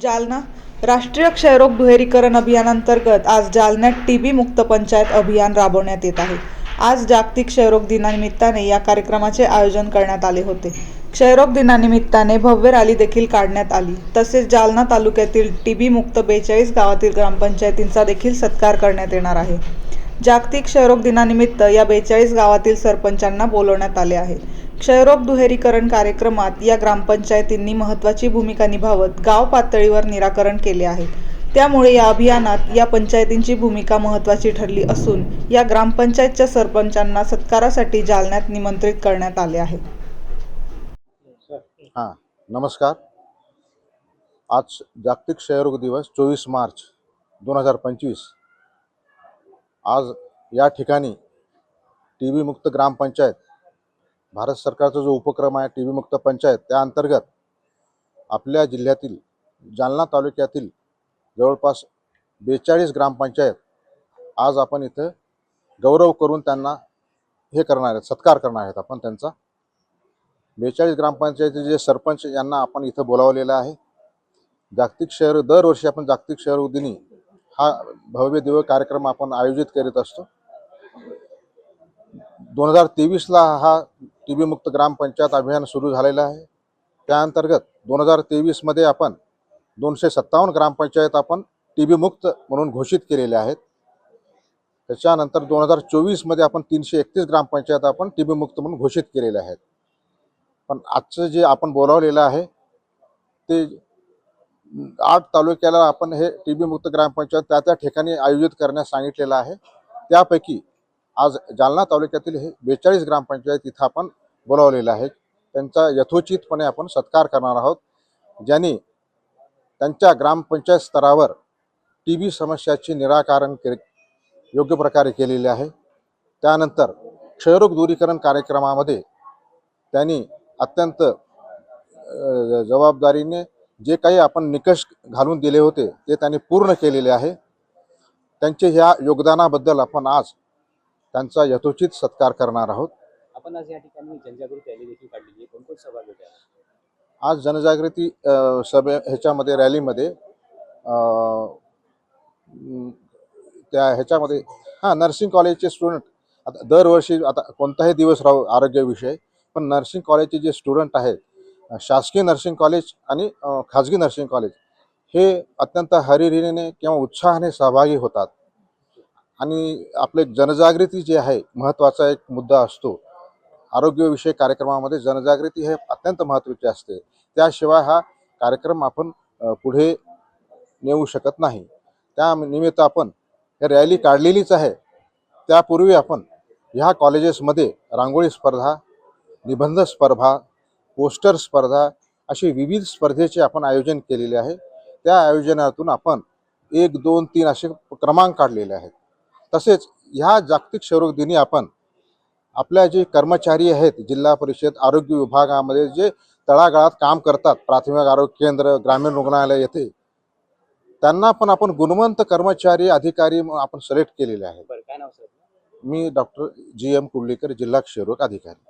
जालना राष्ट्रीय क्षयरोग दुहेरीकरण अभियानांतर्गत आज जालन्यात टीबी मुक्त पंचायत अभियान राबवण्यात येत आहे. आज जागतिक क्षयरोग दिनानिमित्ताने या कार्यक्रमाचे आयोजन करण्यात आले होते. क्षयरोग दिनानिमित्ताने भव्य रॅली देखील काढण्यात आली. तसेच जालना तालुक्यातील टीबी मुक्त बेचाळीस गावातील ग्रामपंचायतींचा देखील सत्कार करण्यात येणार आहे. जागतिक क्षयरोग दिनानिमित्त या बेचाळीस गावातील सरपंचांना बोलवण्यात आले आहे. क्षयरोग दुहेरीकरण कार्यक्रमात या ग्रामपंचायतींनी महत्त्वाची भूमिका निभावत गाव पातळीवर निराकरण केले आहे. त्यामुळे या अभियानात या पंचायतींची भूमिका महत्त्वाची ठरली असून या ग्रामपंचायतच्या सरपंचांना सत्कारासाठी जालन्यात निमंत्रित करण्यात आले आहे. हां नमस्कार. आज जागतिक क्षयरोग दिवस चोवीस मार्च दोन हजार पंचवीस. आज या ठिकाणी टी व्ही मुक्त ग्रामपंचायत भारत सरकारचा जो उपक्रम आहे टी व्ही मुक्त पंचायत त्या अंतर्गत आपल्या जिल्ह्यातील जालना तालुक्यातील जवळपास बेचाळीस ग्रामपंचायत आज आपण इथं गौरव करून त्यांना हे करणार आहेत सत्कार करणार आहेत आपण त्यांचा. बेचाळीस ग्रामपंचायतीचे जे सरपंच यांना आपण इथं बोलावलेलं आहे जागतिक शहर दरवर्षी आपण जागतिक शहर दिनी हा भव्य दिव्य कार्यक्रम आपण आयोजित करीत असतो. दोन हजार तेवीसला हा टी बी मुक्त ग्रामपंचायत अभियान सुरू झालेलं आहे. त्या अंतर्गत दोन हजार तेवीसमध्ये आपण दोनशे सत्तावन्न ग्रामपंचायत आपण टी बी मुक्त म्हणून घोषित केलेल्या आहेत. त्याच्यानंतर दोन हजार चोवीसमध्ये आपण तीनशे एकतीस ग्रामपंचायत आपण टी बी मुक्त म्हणून घोषित केलेल्या आहेत. पण आजचं जे आपण बोलावलेलं आहे ते आठ तालुक्याला आपण हे टी बी मुक्त ग्रामपंचायत त्या त्या ठिकाणी आयोजित करण्यास सांगितलेलं आहे. त्यापैकी आज जालना तालुक्यातील हे बेचाळीस ग्रामपंचायत इथं आपण बोलावलेलं आहे. त्यांचा यथोचितपणे आपण सत्कार करणार आहोत. ज्यांनी त्यांच्या ग्रामपंचायत स्तरावर टी बी समस्याचे निराकरण के योग्य प्रकारे केलेले आहे. त्यानंतर क्षयरोग दूरीकरण कार्यक्रमामध्ये त्यांनी अत्यंत जबाबदारीने जे काही आपण निकष घालून दिले होते ते त्यांनी पूर्ण केलेले आहे. त्यांचे ह्या योगदानाबद्दल आपण आज त्यांचा यथोचित सत्कार करणार आहोत. आपण आज या ठिकाणी जनजागृती रॅली देखील काढलेली आहे. कोण कोण सहभागी होते? आज जनजागृती सभे ह्याच्यामध्ये रॅलीमध्ये त्या ह्याच्यामध्ये हां नर्सिंग कॉलेजचे स्टुडंट आता दरवर्षी आता कोणताही दिवस राहू आरोग्यविषय पण नर्सिंग कॉलेजचे जे स्टुडंट आहेत शासकीय नर्सिंग कॉलेज आणि खाजगी नर्सिंग कॉलेज हे अत्यंत हरिहरीने किंवा उत्साहाने सहभागी होतात. आणि आपले जनजागृती जी आहे महत्त्वाचा एक मुद्दा असतो. आरोग्यविषयक कार्यक्रमामध्ये जनजागृती हे अत्यंत महत्त्वाचे असते. त्याशिवाय हा कार्यक्रम आपण पुढे नेऊ शकत नाही. त्या निमित्त आपण हे रॅली काढलेलीच आहे. त्यापूर्वी आपण ह्या कॉलेजेसमध्ये रांगोळी स्पर्धा निबंध स्पर्धा पोस्टर स्पर्धा अशी विविध स्पर्धेचे आपण आयोजन केलेले आहे. त्या आयोजनातून आपण एक दोन तीन असे क्रमांक काढलेले आहेत. तसेच ह्या जागतिक क्षयरोग दिनी आपण आपल्या जे कर्मचारी आहेत जिल्हा परिषद आरोग्य विभागामध्ये जे तळागाळात काम करतात प्राथमिक आरोग्य केंद्र ग्रामीण रुग्णालय येथे त्यांना पण आपण गुणवंत कर्मचारी अधिकारी आपण सिलेक्ट केलेले आहेत. सर? मी डॉक्टर जी एम कुर्लीकर जिल्हा क्षयरोग अधिकारी.